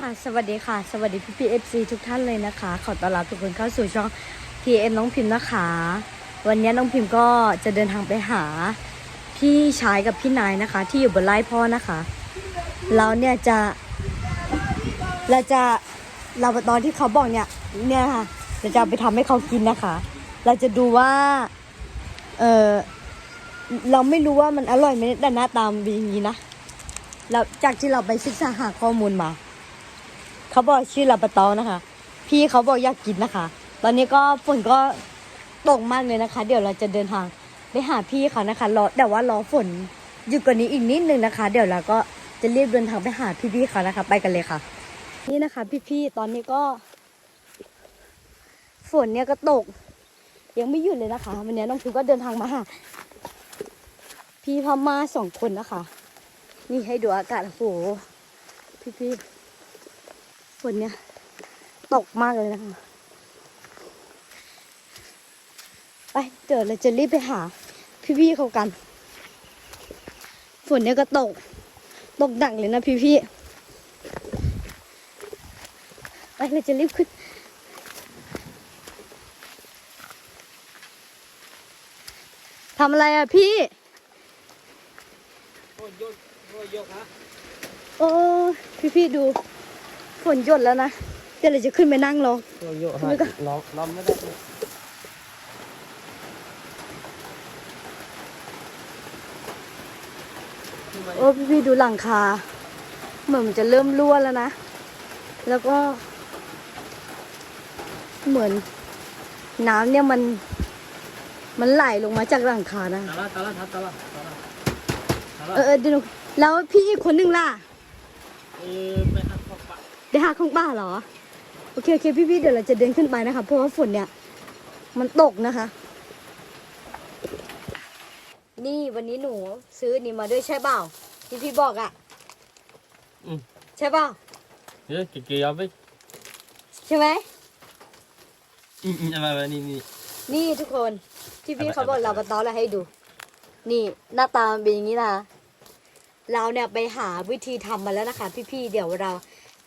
ค่ะสวัสดีค่ะ สวัสดีพี่พีเอฟซีทุกท่านเลยนะคะ ขอต้อนรับทุกคนเข้าสู่ช่อง PM น้องพิมพ์นะคะ วันนี้น้องพิมพ์ก็จะเดินทางไปหา พี่ชายกับพี่นายนะคะ ที่อยู่บนไร่พ่อนะคะ เราเนี่ยจะเราจะเราตอนที่เขาบอกเนี่ยเนี่ยค่ะเราจะไปทำให้เขากินนะคะ เราจะดูว่าเออเราไม่รู้ว่ามันอร่อยไหมแต่หน้าตามนเป็นอย่างนี้นะเราจากที่เราไปศึกษาหาข้อมูลมา เขาบอกชื่อลาปะตอนะคะ พี่เขาบอกอยากกินนะคะ ตอนนี้ก็ฝนก็ตกมากเลยนะคะ เดี๋ยวเราจะเดินทางไปหาพี่เขานะคะรอแต่ว่ารอฝนหยุดกว่านี้อีกนิดนึงนะคะ เดี๋ยวเราก็จะรีบเดินทางไปหาพี่ๆเขานะคะ ไปกันเลยค่ะ นี่นะคะ พี่ๆตอนนี้ก็ ฝนเนี่ยก็ตก ยังไม่หยุดเลยนะคะวันนี้น้องพิมก็เดินทางมาหาพี่พม่าสองคนนะคะ นี่ให้ดูอากาศโอ้โหพี่ๆ ฝนเนี่ย ตกมากเลยนะคะไปเดี๋ยวเราจะรีบไปหา พี่ๆเขากัน ฝนเนี่ยก็ตก ตกดักเลยนะพี่ๆไปเราจะรีบขึ้นทำอะไรอะพี่โอ้ยกโอ้ยกฮะโอ้พี่ๆดู ฝนหยดแล้วนะ เดี๋ยวเราจะขึ้นไปนั่งรอโอ้ยกไม่ฮะก็ล้อมล้อมไม่ได้เลยโอ้พี่พี่ๆดูหลังคา เหมือนมันจะเริ่มรั่วแล้วนะ แล้วก็ เหมือนน้ำเนี่ยมัน มันไหลลงมาจากหลังคานะตาละตาละตาละตาละตาละเออเออเดี๋ยวหนูแล้วพี่อีกคนหนึ่งล่ะ เออ ไปหักข้าวปะได้หาของป้าเหรอ โอเคโอเคพี่พี่ๆเดี๋ยวเราจะเดินขึ้นไปนะคะ เพราะว่าฝนเนี่ย มันตกนะคะ นี่วันนี้หนูซื้ออนนี่มาด้วยใช่เปล่าที่พี่บอกอะ่ะอืม ใช่เปล่าเฮ้ยเกี่ยวไปใช่ไหมอืมอืมเอามานี่นี่นี่ทุกคนที่พี่เอาไปเขาบอกเอาไปเราปะตอแล้วให้ดู นี่หน้าตามันเป็นอย่างนี้นะเราเนี่ยไปหาวิธีทำมาแล้วนะคะ พี่ๆเดี๋ยวเรา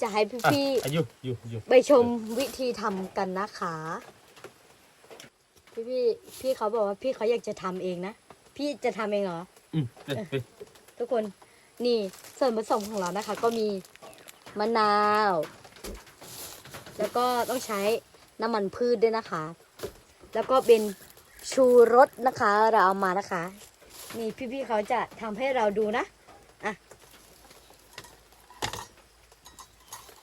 จะให้อะพี่อายุอยู่อยู่ๆไปชมวิธีทำกันนะคะ พี่พี่ๆพี่เขาบอกว่าพี่เขาอยากจะทำเองนะ พี่จะทำเองเหรอ อืมไปไปทุกคนนี่ส่วนผสมของเรานะคะ ก็มีมะนาว แล้วก็ต้องใช้น้ำมันพืชด้วยนะคะ แล้วก็เป็นชูรสนะคะ เราเอามานะคะ นี่พี่ๆเขาจะทำให้เราดูนะอะ อืมอืม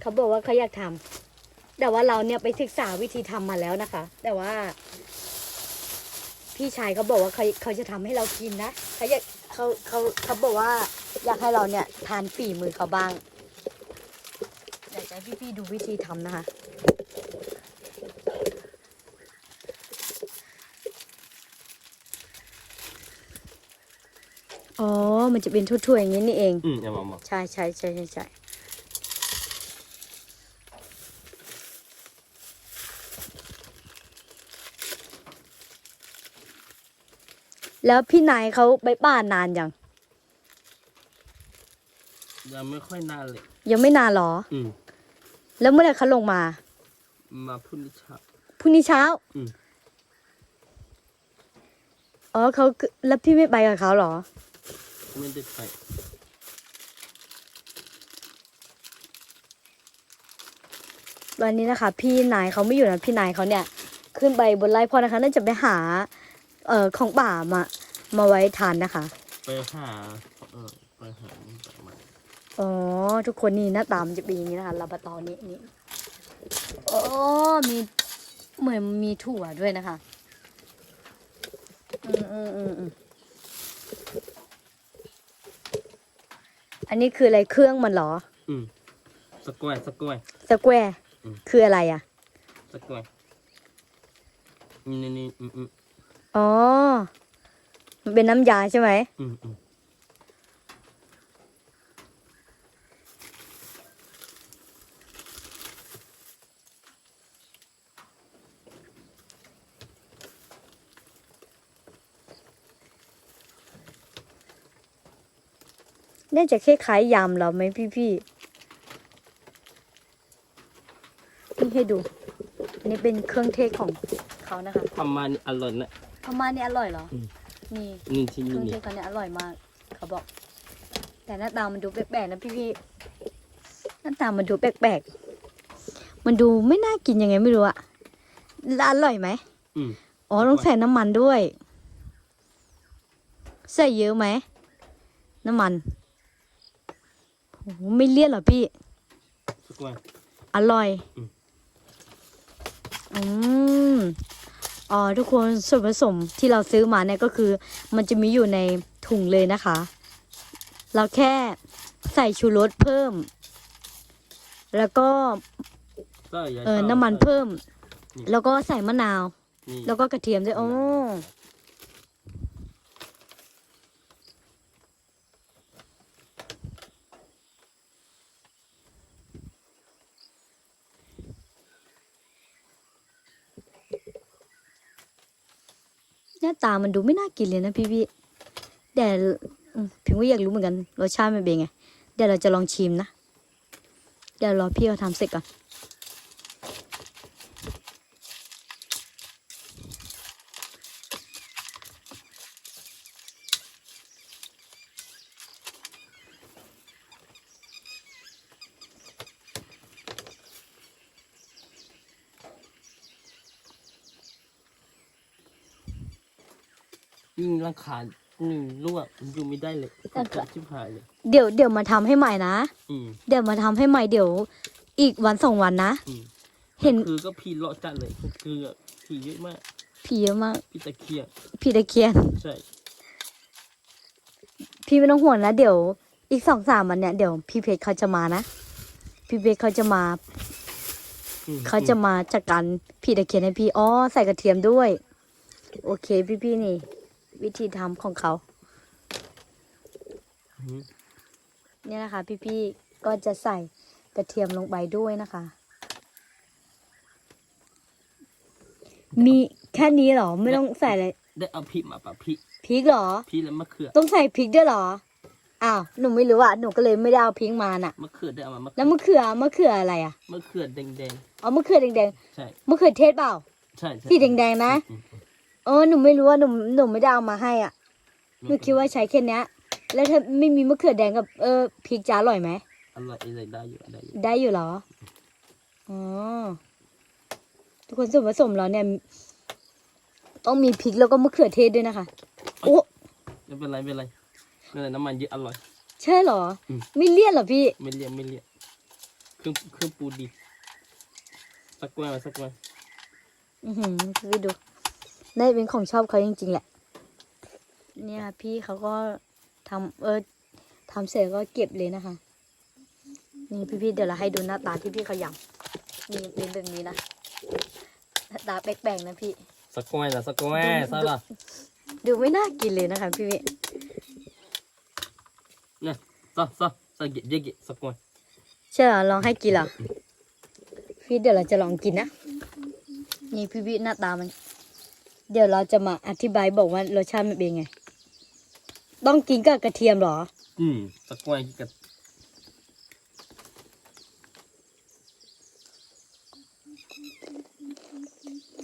เขาบอกว่าเขาอยากทำแต่ว่าเราเนี่ยไปศึกษาวิธีทำมาแล้วนะคะ แต่ว่า พี่ชายเขาบอกว่าเขาเขาจะทำให้เรากินนะเขาอยากเขาเขาเขาบอกว่า อยากให้เราเนี่ยทานฝีมือเขาบ้างอยากจะให้พี่ๆดูวิธีทำนะคะอ๋อ มันจะเป็นทั่วๆอย่างนี้นี่เอง อืมเอามามาใช่ใช่ใช่ใช่ใช่ แล้วพี่นายเขาไปป่านานยังยังไม่ค่อยนานเลย ยังไม่นานหรอ อืมแล้วเมื่อไหร่เขาลงมา มาพุ่นี้เช้าพรุ่งนี้เช้า อืมอ๋อเขาแล้วพี่ไม่ไปกับเขาเหรอ ไม่ได้ไปตอนนี้นะคะ พี่นายเขาไม่อยู่นะพี่นายเขาเนี่ย ขึ้นไปบนไร่พ่อนะคะน่าจะไปหา เอ่อของป่ามา มาไว้ทานนะคะ ไปหาเออไปหานี่ไปมาอ๋อ ทุกคนนี่หน้าตามนจะเป็นอย่างนี้นะคะลาบาตอนี้นี่อ๋อมีเหมือนมีถั่วด้วยนะคะ อืมอืมอืมอืมอันนี้คืออะไรเครื่องมันเหรอ อืมสกอยสกอยสแควร์อืม คืออะไรอะสกอยนี่นี่นี่อืมอืม อ๋อ มันเป็นน้ำยาใช่ไหม อืมอืมน่าจะคล้ายๆยำเหราไหมพี่พี่ให้ดู อันนี้เป็นเครื่องเทศของเขานะคะทำมานี่อร่อยนะ พม่านี่อร่อยเหรออืมนี่นี่ที่เคนี่รื่องนี่เทศเขาเนี่ยอร่อยมาก เขาบอก แต่หน้าตามันดูแปลกๆนะพี่พี่ๆหน้าตามันดูแปลกๆมันดูไม่น่ากินยังไงไม่รู้อะแล้วอร่อยไหม อืม อ๋อต้องใส่น้ำมันด้วย ใส่เยอะไหม น้ำมันโอ้โหไม่เลี่ยนเหรอพี่ สักวัน อร่อย อืม อืม อ๋อทุกคนส่วนผสมที่เราซื้อมาเนี่ยก็คือ มันจะมีอยู่ในถุงเลยนะคะ เราแค่ใส่ชูรสเพิ่ม แล้วก็ก็อย่าเออชบน้ำมันเพิ่มนี่แล้วก็ใส่มะนาวนี่แล้วก็กระเทียมด้วยโอ้ หน้าตามันดูไม่น่ากินเลยนะพี่พี่แต่อืมพิมก็อยากรู้เหมือนกันรสชาติมันเป็นไงเดี๋ยวเราจะลองชิมนะเดี๋ยวรอพี่เขาทำเสร็จก่อน ยิ่งรังขาหนึ่งลวกมันอยู่ไม่ได้เลยรังขาชิบหายเลย เดี๋ยวเดี๋ยวมาทำให้ใหม่นะ อืมเดี๋ยวมาทำให้ใหม่เดี๋ยว อีกวันสองวันนะ อืมเห็นคือก็พีเลาะจัดเลยคือผีเยอะมากผีเยอะมากพี่ตะเคียนผีตะเคียน ใช่พี่ไม่ต้องห่วงนะ เดี๋ยว อีกสองสามวันเนี่ยเดี๋ยวพี่เพชรเขาจะมานะ พี่เพชรเขาจะมา อืมเขาจะมาจัดการผีตะเคียนให้พี่อ๋อใส่กระเทียมด้วย โอเคพี่พี่ๆนี่ วิธีทำของเขาอืมเนี่ยนะคะพี่พี่ๆก็จะใส่กระเทียมลงไปด้วยนะคะ มีแค่นี้เหรอ ไม่ต้องใส่อะไร ได้เอาพริกมาปะพริกพริกเหรอ พริกแล้วมะเขือ ต้องใส่พริกด้วยเหรอ อ้าว หนูไม่รู้อะ หนูก็เลยไม่ได้เอาพริกมาน่ะ มะเขือได้เอามามะเขืแล้วมะเขือมะเขืออะไรอะ มะเขือแดงอ๋อมะเขือแดงๆใช่ ๆมะเขือเทศเปล่า ใช่ใช่สีแดงๆนะ อืมอืม เออหนูไม่รู้ว่าหนูหนูไม่ได้เอามาให้อะหนูคิดว่าใช้แค่เนี้ย แล้วถ้าไม่มีมะเขือแดงกับเออพริกจะอร่อยไหมอร่อยอะไรได้อยู่ได้อยู่ได้อยู่เหรออ๋อทุกคนส่วนผสมเราเนี่ย ต้องมีพริกแล้วก็มะเขือเทศด้วยนะคะโอ้ไม่เป็นไรไม่เป็นไรไม่เป็นไรน้ำมันเยอะอร่อย ใช่เหรอ อืม ไม่เลี่ยนเหรอพี่ ไม่เลี่ยนไม่เลี่ยนเครื่องเครื่องปูดีสักแก้วสักแก้วอือหือพี่ดู น่าจะเป็นของชอบเขาจริงๆแหละ เนี่ยพี่เขาก็ทำเออทำเสร็จก็เก็บเลยนะคะ นี่พี่ๆเดี๋ยวเราให้ดูหน้าตาที่พี่เขายำนี่เป็นแบบนี้นะหน้าตาแปลกๆนะพี่สักแก้วละสักแก้วซะละดูไม่น่ากินเลยนะคะพี่พี่เนี่ยซะซะซะเยอะเยอะสักแก้วใช่เหรอลองให้กินเหรอพี่เดี๋ยวเราจะลองกินนะนี่พี่พี่ๆหน้าตามัน เดี๋ยวเราจะมาอธิบายบอกว่ารสชาติมันเป็นไง ต้องกินกับกระเทียมเหรอ อืมสักแก้วกับ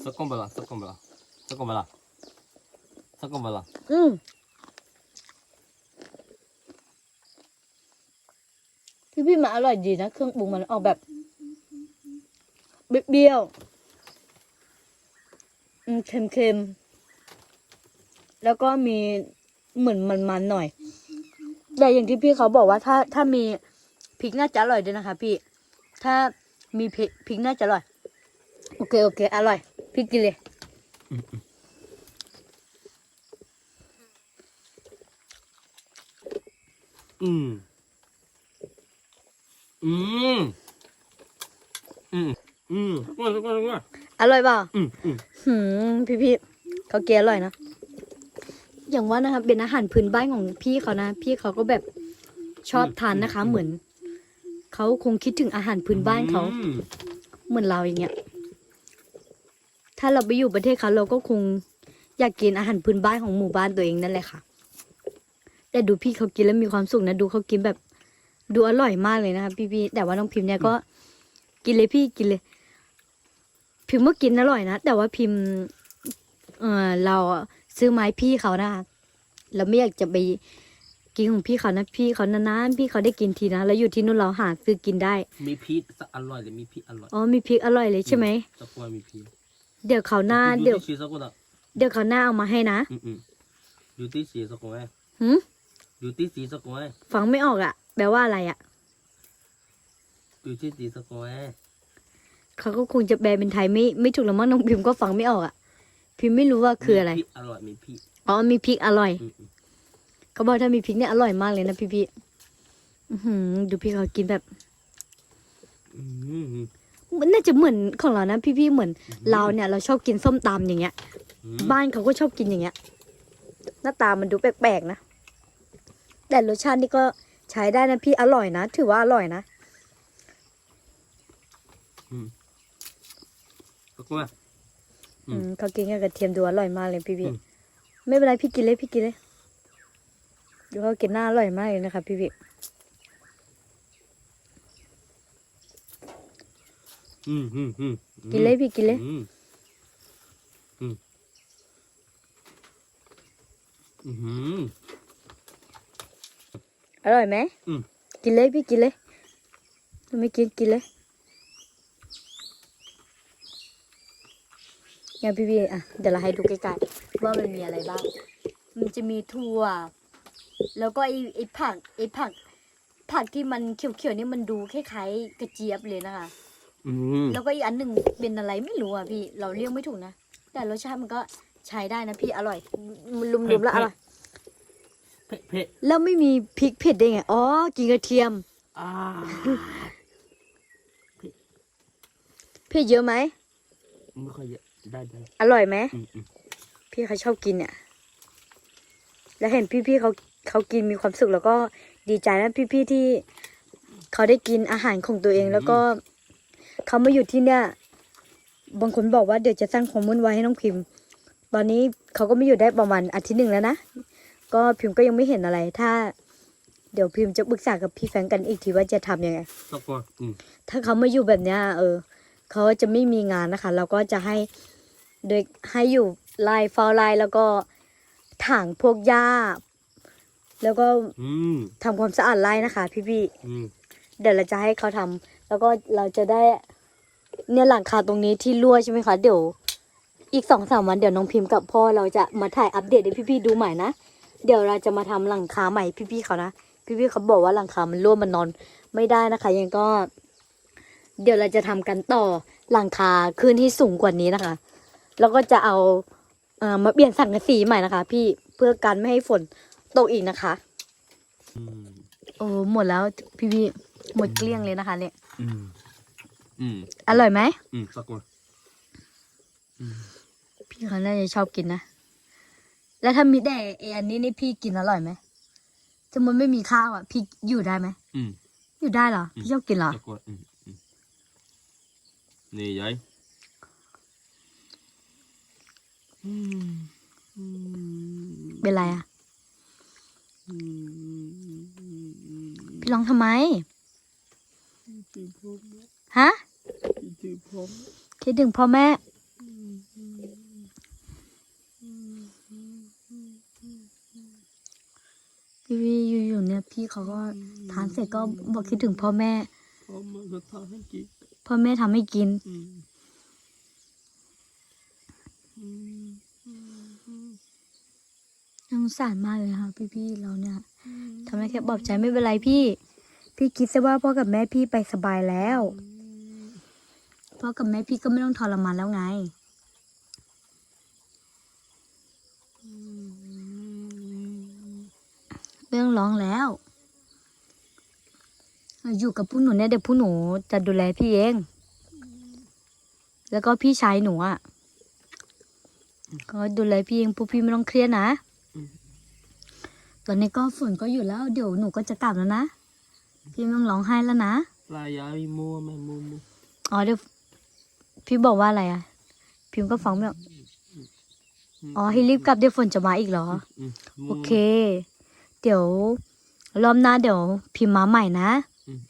สักแก้วเปล่าสักแก้วเปล่าสักแก้วเปล่าสักแก้วเปล่าอืมพี่พี่มันอร่อยดีนะ เครื่องปรุงมันออกแบบเปรี้ยวๆอืม เค็มๆ แล้วก็มีเหมือนมันๆหน่อย แต่อย่างที่พี่เขาบอกว่าถ้าถ้ามีพริกน่าจะอร่อยด้วยนะคะ พี่ ถ้ามีพริกพริกน่าจะอร่อย โอเคโอเค อร่อย พี่กินเลย อืม อืม อืม อืมสักแก้วสั กแก้วสักแก้วอร่อยเปล่าอืมอืมหืมพี่พี่ๆเขาเกียอร่อยนะ อย่างว่านะคะเป็นอาหารพื้นบ้านของพี่เขานะ พี่เขาก็แบบชอบทานนะคะ เหมือนเขาคงคิดถึงอาหารพื้นบ้านเขา อืมเหมือนเราอย่างเงี้ย ถ้าเราไปอยู่ประเทศเขาเราก็คงอยากกินอาหารพื้นบ้านของหมู่บ้านตัวเองนั่นแหละค่ะ แต่ดูพี่เขากินแล้วมีความสุขนะ ดูเขากินแบบ ดูอร่อยมากเลยนะคะพี่พี่ๆแต่ว่าน้องพิมพ์เนี่ยก็ กินเลยพี่กินเลย พิมพ์เมื่อกินอร่อยนะ แต่ว่าพิมพ์เออเราอะซื้อไม้พี่เขานะคะเราไม่อยากจะไปกินของพี่เขานะพี่เขานานๆพี่เขาได้กินทีนะแล้วอยู่ที่นู่นเราหาซื้อกินได้ มีพริกอร่อยเลยมีพริกอร่อยอ๋อมีพริกอร่อยเลยใช่ไหมสักวันมีพริกเดี๋ยวเขาวหน้าเดี๋ยวที่สักวันเดี๋ยวเขาวหน้าเอามาให้นะอืมอืมอยู่ที่สีสักวันหืมอยู่ที่สีสักวันฟังไม่ออกอะแปลว่าอะไรอะอยู่ที่สีสักวัน เขาก็คงจะแปลเป็นไทยไม่ไม่ถูกแล้วมั้งน้องพิมพ์ก็ฟังไม่ออกอะพิมพ์ไม่รู้ว่าคืออะไร มีพริกอร่อยมีพริกอ๋อมีพริกอร่อย อืมอืมเขาบอกถ้ามีพริกเนี่ยอร่อยมากเลยนะพี่พี่ๆอื้อหือดูพี่เขากินแบบ อืมอืมมันน่าจะเหมือนของเรานะพี่พี่ๆเหมือน เราเนี่ย เราชอบกินส้มตำอย่างเงี้ย อืมบ้านเขาก็ชอบกินอย่างเงี้ย หน้าตามันดูแปลกๆนะ แต่รสชาตินี่ก็ใช้ได้นะพี่อร่อยนะ ถือว่าอร่อยนะ สักวันอือืมมเขากินกับกระเทียมดูอร่อยมากเลยพี่พี่อืมไม่เป็นไรพี่กินเลยพี่กินเลยดูเขากินหน้าอร่อยมากเลยนะคะพี่พี่อืมอืมอืมกินเลยพี่กินเลยอืมอืมอืมอร่อยไหมอืมกินเลยพี่กินเลยไม่กินกินเลย เนี่ยพี่พี่อะเดี๋ยวเราให้ดูใกล้ๆว่ามันมีอะไรบ้าง มันจะมีถั่ว แล้วก็ไอ้ไอ้ผักไอ้ผัก ผักที่มันเขียวๆนี่มันดูคล้ายๆกระเจี๊ยบเลยนะคะอืมแล้วก็อีกอันหนึ่งเป็นอะไรไม่รู้อะพี่ เราเรียกไม่ถูกนะ แต่รสชาติมันก็ใช้ได้นะพี่อร่อยลุมๆแล้วอร่อยเผ็ดเผ็ดแล้วไม่มีพริกเผ็ดได้ไงอ๋อกินกระเทียมอ่าเผ็ดเยอะไหมไม่ค่อยเยอะ ได้ได้อร่อยไหมอืมอืมพี่เขาชอบกินเนี่ย แล้วเห็นพี่ๆเขาเขากินมีความสุขแล้วก็ดีใจนะพี่ๆที่เขาได้กินอาหารของตัวเอง แล้วก็เขามาอยู่ที่เนี่ยบางคนบอกว่าเดี๋ยวจะสร้างความวุ่นวายให้น้องพิมพ์ ตอนนี้เขาก็ไม่อยู่ได้ประมาณอาทิตย์หนึ่งแล้วนะก็พิมพ์ก็ยังไม่เห็นอะไร ถ้า เดี๋ยวพิมพ์จะปรึกษากับพี่แฟรงก์กันอีกทีว่าจะทำยังไง สักวันอืมถ้าเขามาอยู่แบบเนี้ยเออเขาจะไม่มีงานนะคะ เราก็จะให้ โดยให้อยู่ไล่เฝ้าไล่แล้วก็ถางพวกหญ้า แล้วก็อืมทำความสะอาดไร่นะคะ พี่อืมๆเดี๋ยวเราจะให้เขาทำแล้วก็เราจะได้ เนี่ยหลังคาตรงนี้ที่รั่วใช่ไหมคะเดี๋ยว อีกสองสามวันเดี๋ยวน้องพิมพ์กับพ่อเราจะมาถ่ายอัปเดตให้พี่ๆดูใหม่นะเดี๋ยวเราจะมาทำหลังคาใหม่พี่ๆเขานะพี่ๆเขาบอกว่าหลังคามันรั่วมันนอน ไม่ได้นะคะ ยังก็ เดี๋ยวเราจะทำกันต่อหลังคาขึ้นที่สูงกว่านี้นะคะ แล้วก็จะเอาเอ่อมาเปลี่ยนสังกะสีใหม่นะคะ พี่เพื่อกันไม่ให้ฝนตกอีกนะคะ อืมโอ้หมดแล้วพี่พี่ๆหมดเกลี้ยงเลยนะคะ เนี่ยอืมอืมอร่อยไหมอืมสักวันอืมพี่เขาน่าจะชอบกินนะแล้วถ้ามีแต่ไออันนี้นี่พี่กินอร่อยไหมสมมติไม่มีข้าวอะ พี่อยู่ได้ไหมอืม อยู่ได้เหรอพี่ชอบกินเหรอ สักวันอืมอืมนี่ยายอืมอืม เป็นไรอะอืมพี่ร้องทำไมคิดถึงพ่อแม่ฮะคิดถึงพ่อแม่คิดถึงพ่อแม่ พี่พี่อยู่ๆเนี่ยพี่เขาก็ทานเสร็จก็บอกคิดถึงพ่อแม่ พ่อแม่ก็ทำให้กิน พ่อแม่ทำให้กิน อืมอืมอืม น่าสงสารมากเลยค่ะพี่ๆเราเนี่ยทำให้แค่ปลอบใจไม่เป็นไรพี่ พี่คิดซะว่าพ่อกับแม่พี่ไปสบายแล้วพ่อกับแม่พี่ก็ไม่ต้องทรมานแล้วไงไม่ต้องร้องแล้ว อยู่กับผู้หนูเนี่ยเดี๋ยวผู้หนูจะดูแลพี่เอง แล้วก็พี่ชายหนูอะก็ดูแลพี่เองพวกพี่ไม่ต้องเครียดนะ ตอนนี้ก็ฝนก็อยู่แล้ว เดี๋ยวหนูก็จะกลับแล้วนะ พี่ไม่ต้องร้องไห้แล้วนะปลายายมัวแม่มัวมัวอ๋อเดี๋ยวพี่บอกว่าอะไรอะ พิมพ์ก็ฟังไม่ออกอ๋อให้รีบกลับเดี๋ยวฝนจะมาอีกเหรออืมมัวโอเค เดี๋ยวรอบหน้าเดี๋ยวพิมพ์มาใหม่นะ อืม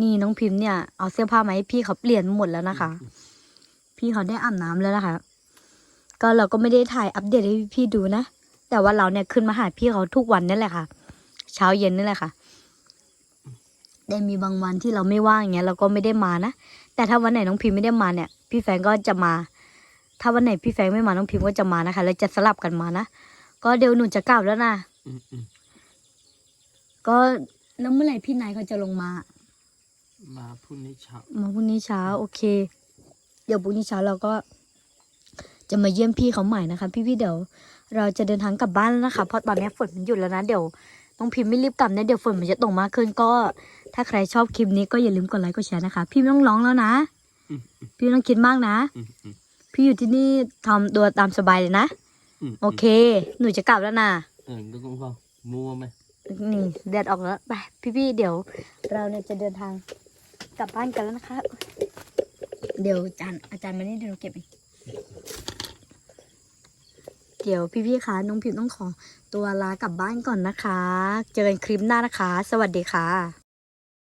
นี่น้องพิมพ์เนี่ยเอาเสื้อผ้ามาให้พี่เขาเปลี่ยนหมดแล้วนะคะพพี่เขาได้อาบน้ำแล้วนะคะ ก็เราก็ไม่ได้ถ่ายอัปเดตให้พี่ๆดูนะ แต่ว่าเราเนี่ยขึ้นมาหาพี่เขาทุกวันนี่แหละค่ะ เช้าเย็นนี่แหละค่ะ ได้มีบางวันที่เราไม่ว่างอย่างเงี้ยเราก็ไม่ได้มานะ แต่ถ้าวันไหนน้องพิมไม่ได้มาเนี่ย พี่แฟงก็จะมา ถ้าวันไหนพี่แฟงไม่มาน้องพิมก็จะมานะคะแล้วจะสลับกันมานะ ก็เดี๋ยวหนูจะกลับแล้วนะอืมอืมก็แล้วเมื่อไหร่พี่นายเขาจะลงมา มาพรุ่งนี้เช้า มาพรุ่งนี้เช้า โอเค เดี๋ยวพรุ่งนี้เช้าเราก็ จะมาเยี่ยมพี่เขาใหม่นะคะ พี่ๆเดี๋ยว เราจะเดินทางกลับบ้านแล้วนะคะ เพราะตอนนี้ฝนมันหยุดแล้วนะ เดี๋ยวน้องพิมพ์ไม่รีบกลับนะ เดี๋ยวฝนมันจะตกมากขึ้นก็ ถ้าใครชอบคลิปนี้ก็อย่าลืมกดไลค์กดแชร์นะคะ พี่ไม่ต้องร้องแล้วนะอืมพี่ไม่ต้องคิดมากนะอืมอืมพี่อยู่ที่นี่ทำตัวตามสบายเลยนะอืมโอเค หนูจะกลับแล้วนะเออดูกงฟังมัวไหมนี่แดดออกแล้วไปพี่ๆเดี๋ยว เราเนี่ยจะเดินทางกลับบ้านกันแล้วนะคะ เดี๋ยวอาจารย์อาจารย์มานี่เดี๋ยวหนูเก็บเอง เดี๋ยวพี่ๆคะน้องพิมต้องขอตัวลากลับบ้านก่อนนะคะ เจอกันคลิปหน้านะคะ สวัสดีค่ะ